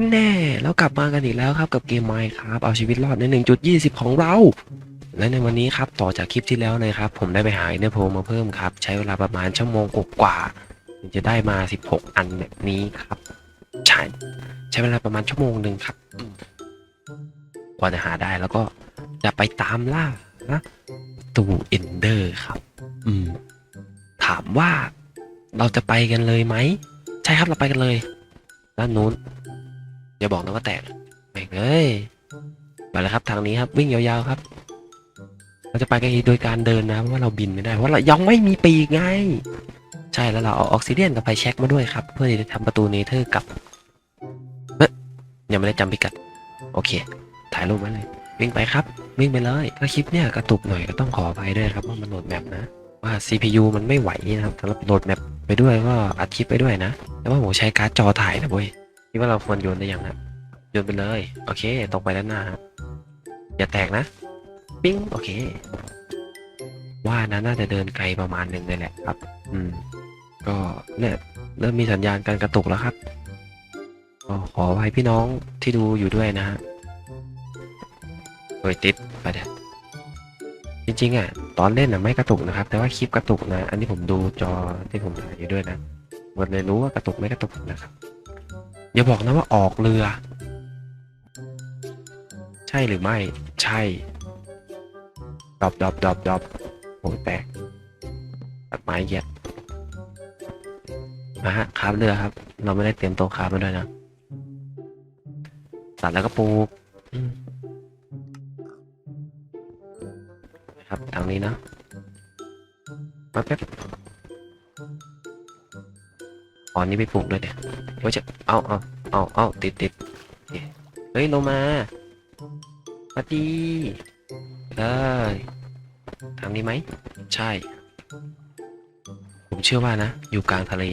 อันแน่แล้วกลับมากันอีกแล้วครับกับเกมไมค์ครับเอาชีวิตรอดใน 1.20 ของเรา และในวันนี้ครับต่อจากคลิปที่แล้วเลยครับ ผมได้ไปหาอินเนอร์โพมาเพิ่มครับ ใช้เวลาประมาณชั่วโมงกว่าจะได้มา 16 อันแบบนี้ครับ ใช่ใช้เวลาประมาณชั่วโมงหนึ่งครับ กว่าจะหาได้แล้วก็จะไปตามล่านะตูเอนเดอร์ครับ อืม ถามว่าเราจะไปกันเลยไหม ใช่ครับเราไปกันเลยด้านนู้น อย่าบอกนะว่าแตกแม่งเอ้ยไปเลยครับทางนี้ครับวิ่งยาวๆครับ เราจะไปกันโดยการเดินนะเพราะว่าเราบินไม่ได้เพราะเรายังไม่มีปีกไง ใช่แล้วเราเอาออกซิเดียนกับไฟแช็กมาด้วยครับ เพื่อที่จะทำประตูเนเธอร์กลับเอ๊ะยังไม่ได้จำพิกัด โอเค ถ่ายรูปไว้เลย วิ่งไปครับ วิ่งไปเลยถ้าคลิปเนี่ยกระตุกหน่อยก็ต้องขออภัยด้วยครับว่ามันโหลดแมปนะว่า CPU มันไม่ไหวนะครับสำหรับโหลดแมปไปด้วยก็อัดคลิปไปด้วยนะแต่ว่าผมใช้การ์ดจอถ่ายนะเว้ย คิดว่าเราควรโยนได้ยังนะโยนไปเลย โอเค ตกไปด้านหน้าครับอย่าแตกนะ ปิ้ง โอเค ว่านะน่าจะเดินไกลประมาณหนึ่งเลยแหละครับ อืม ก็เนี่ยเริ่มมีสัญญาณการกระตุกแล้วครับก็ขอไว้พี่น้องที่ดูอยู่ด้วยนะฮะเฮ้ยติดไปเดี๋ยวจริงๆอะ ตอนเล่นอะไม่กระตุกนะครับ แต่ว่าคลิปกระตุกนะ อันนี้ผมดูจอที่ผมถ่ายอยู่ด้วยนะมันเลยรู้ว่ากระตุกไม่กระตุกนะครับ อย่าบอกนะว่าออกเรือ ใช่หรือไม่ ใช่ดอบดอบดอบดอบโอ้ยแตกตัดไม้เหยียดมาฮะคาบเรือครับ เราไม่ได้เตรียมต๊ะคาบมาด้วยนะตัดแล้วก็ปลูกครับทางนี้นะมาแป๊บอ๋อนี่ไปปลูกด้วยเนี่ย เฮ้จะเอาเอาเอาเอาติดติดเฮ้ยลมาสวัสดีเลยทางนี้ไหม ใช่ ผมเชื่อว่านะ อยู่กลางทะเล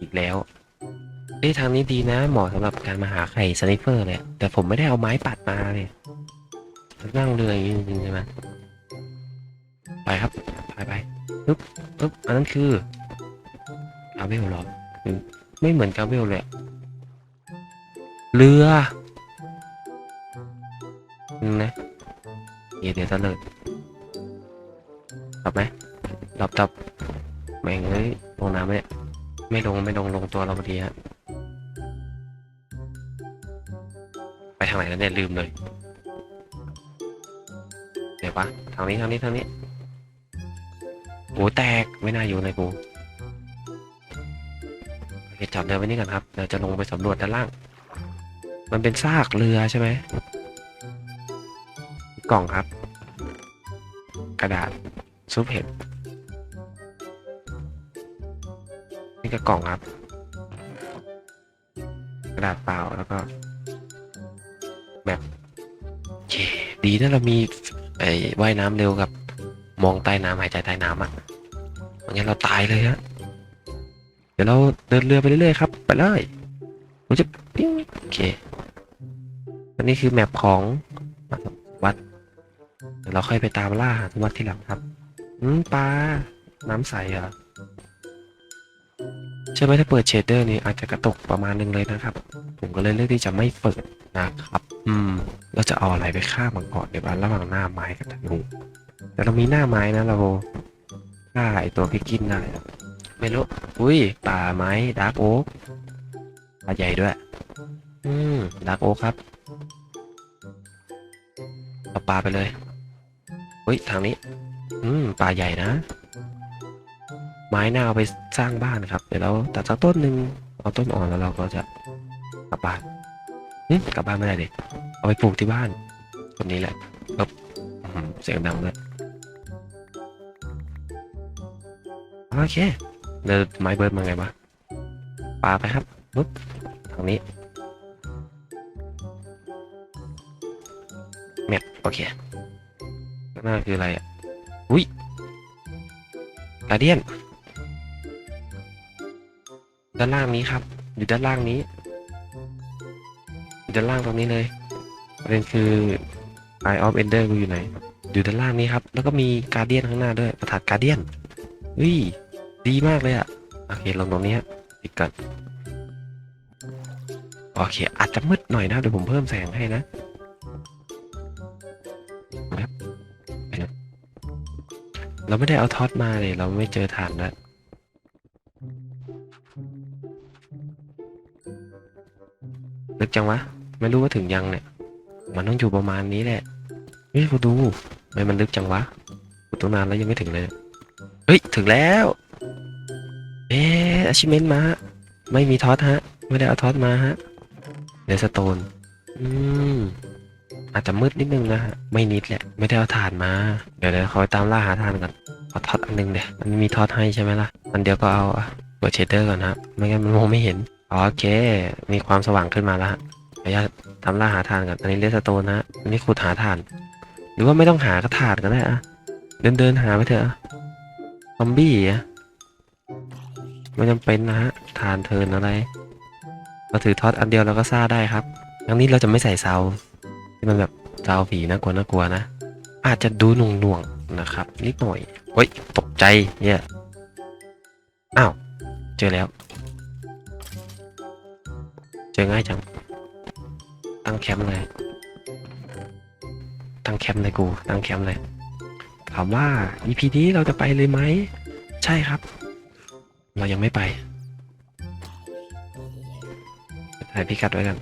อีกแล้วเอ้ทางนี้ดีนะ เหมาะสำหรับการมาหาไข่สไนเปอร์เลย แต่ผมไม่ได้เอาไม้ปัดมาเลยนั่งเรืออย่างนี้จริงๆใช่ไหมไปครับ ไปไปปึ๊บปึ๊บอันนั้นคือกาเวลเหรอหรือ ไม่เหมือนกาเวลเลยเรือนึงนะเดี๋ยวเดี๋ยวตะเลิดดับไหมดับดับแม่งเอ้ยลงน้ำไหมเนี่ยไม่ลงไม่ลงลงตัวเราพอดีฮะไปทางไหนแล้วเนี่ยลืมเลย เดี๋ยวปะทางนี้ทางนี้ทางนี้โอ้แตกไม่น่าอยู่ในกู เคจับเรือไว้นี่กันครับเดี๋ยวจะลงไปสำรวจด้านล่าง มันเป็นซากเรือใช่ไหมกล่องครับ กระดาษซุปเห็ดนี่ก็กล่องครับ กระดาษเปล่าแล้วก็แบบเคดีนะเรามีไอ้ว่ายน้ำเร็วกับ มองใต้น้ำหายใจใต้น้ำอะไม่งั้นเราตายเลยฮะ ดี๋ยวเราเดินเรือไปเรื่อยๆครับ ไปเลยผมจะโอเคอันนี้คือแมปของวัดเดี๋ยวเราค่อยไปตามล่าหาวัดที่หลังครับอืมปลาน้ำใสเหรอใช่ไหมถ้าเปิดเชดเดอร์นี่อาจจะกระตุกประมาณหนึงเลยนะครับ ผมก็เลยเลือกที่จะไม่เปิดนะครับ อืมเราจะเอาอะไรไปฆ่ามันก่อนเดี๋ยวระหว่างหน้าไม้กับธนูแต่เรามีหน้าไม้นะเราฆ่าไอตัวพิกกินได้ ไม่รู้ อุ้ย ป่าไม้ดาร์กโอ๊กป่าใหญ่ด้วย อืมดาร์กโอ๊กครับเอาปลาไปเลยอุ้ย ทางนี้ อืม ป่าใหญ่นะ ไม้น่าเอาไปสร้างบ้านครับ เดี๋ยวเราตัดสักต้นหนึ่งเอาต้นอ่อนแล้วเราก็จะกลับบ้านหึกลับบ้านไม่ได้เด็เอาไปปลูกที่บ้านต้นนี้แหละปึ๊บเสียงดังเลยโอเค เดินไม้เบิร์ดมาไงวะปาไปครับปึ๊บทางนี้เม็ดโอเคข้างหน้าคืออะไรอะอุ้ยกาเดียน ด้านล่างนี้ครับ อยู่ด้านล่างนี้อยู่ด้านล่างตรงนี้เลยประเด็นคือ Eye of Ender กูอยู่ไหน อยู่ด้านล่างนี้ครับ แล้วก็มีการเดียนข้างหน้าด้วยประทัดการเดียนอุ้ย ดีมากเลยอะโอเคลงตรงนี้ปิดก่อนโอเค อาจจะมืดหน่อยนะเดี๋ยวผมเพิ่มแสงให้นะนะนะเราไม่ได้เอาท็อตมาเลยเราไม่เจอฐานแล้วลึกจังวะ ไม่รู้ว่าถึงยังเนี่ย มันต้องอยู่ประมาณนี้แหละเฮ้ยกูดูไม่มันลึกจังวะกูตั้งนานแล้วยังไม่ถึงเลย เฮ้ย ถึงแล้ว เอ๊ะอาชิเมนมา ไม่มีท็อตฮะ ไม่ได้เอาท็อตมาฮะเดสโตน อืม อาจจะมืดนิดนึงนะฮะ ไม่นิดแหละ ไม่ได้เอาถ่านมา เดี๋ยวเดี๋ยวคอยตามล่าหาถ่านก่อนเอาท็อตอันหนึงเดี๋ยวมันมีท็อตให้ใช่ไหมล่ะ อันเดียวก็เอาอะเปิดเชดเดอร์ก่อนฮะ ไม่งั้นมันมองไม่เห็น โอเค มีความสว่างขึ้นมาแล้วฮะขออนุญาตตามล่าหาถ่านก่อน อันนี้เลสโตนนะอันนี้ขุดหาถ่าน หรือว่าไม่ต้องหาก็ถ่านก็ได้อะเดินเดินหาไปเถอะอะซอมบี้อะ ไม่จำเป็นนะฮะถ่านเทินอะไรเราถือท็อตอันเดียวเราก็ซ่าได้ครับครั้งนี้เราจะไม่ใส่เซาที่มันแบบเซาผีน่ากลัวน่ากลัวนะ อาจจะดูหน่วงหน่วงๆนะครับ นิดหน่อยเฮ้ยตกใจเนี่ยอ้าวเจอแล้ว เจอง่ายจัง ตั้งแคมป์เลย ตั้งแคมป์เลยกู ตั้งแคมป์เลยถามว่า EP นี้เราจะไปเลยไหม ใช่ครับ เรายังไม่ไปถ่ายพิกัดไว้กัน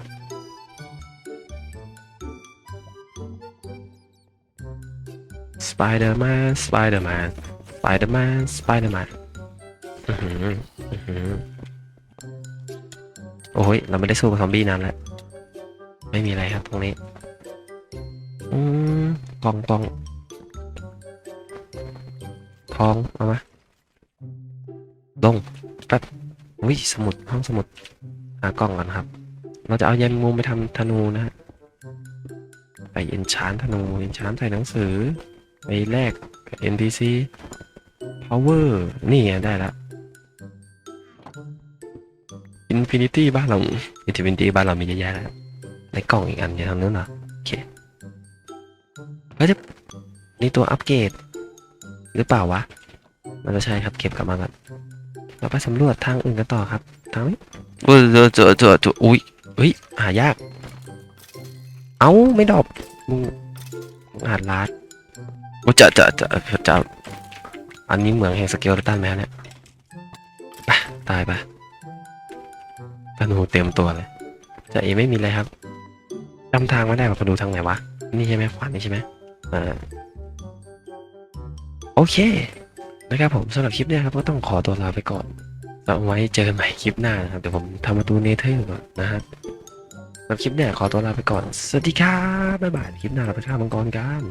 Spider-Man Spider-Man Spider-Man Spider-Man อื้อหืออือหือโอ้ย เราไม่ได้สู้กับซอมบี้นานแล้ว ไม่มีอะไรครับตรงนี้กองกองทอง เอามา ลงแป๊บวิสมุดห้องสมุดหากล่องก่อนครับ เราจะเอายันมุมไปทำธนูนะฮะไปเอนชานธนูเอนชานใส่หนังสือ ไปแลกกับ NPC power นี่ไงได้แล้ว Infinity บ้านเรา Infinity บ้านเรามีเยอะแยะแล้วในกล่องอีกอันอย่าทำนู้นเหรอโอเคเฮ้ยเดี๋ยวนี่ตัวอัปเกรดหรือเปล่าวะ มันจะใช่ครับเก็บกลับมาก่อน เราไปสำรวจทางอื่นกันต่อครับทางนี้เจอเจอเจอเจออุ้ยเฮ้ยหายาก เอ้าไม่ดอปมึงมึงานลาดโอ้จะจะจะจะอันนี้เหมืองแห่งสเกลตันไหมฮะเนี่ยไปตายไปธนูเต็มตัวเลยจะเอไม่มีเลยครับจำทางไม่ได้ว่าไปดูทางไหนวะ นี่ใช่ไหมขวานี่ใช่ไหมอ่าโอเค นะครับผมสำหรับคลิปเนี้ยครับก็ต้องขอตัวลาไปก่อนแล้วเอาไว้เจอกันใหม่คลิปหน้านะครับเดี๋ยวผมทำประตูเนเธอร์ก่อนนะครับสำหรับคลิปเนี้ยขอตัวลาไปก่อน สวัสดีครับบ๊ายบายคลิปหน้าเราไปฆ่ามังกรกัน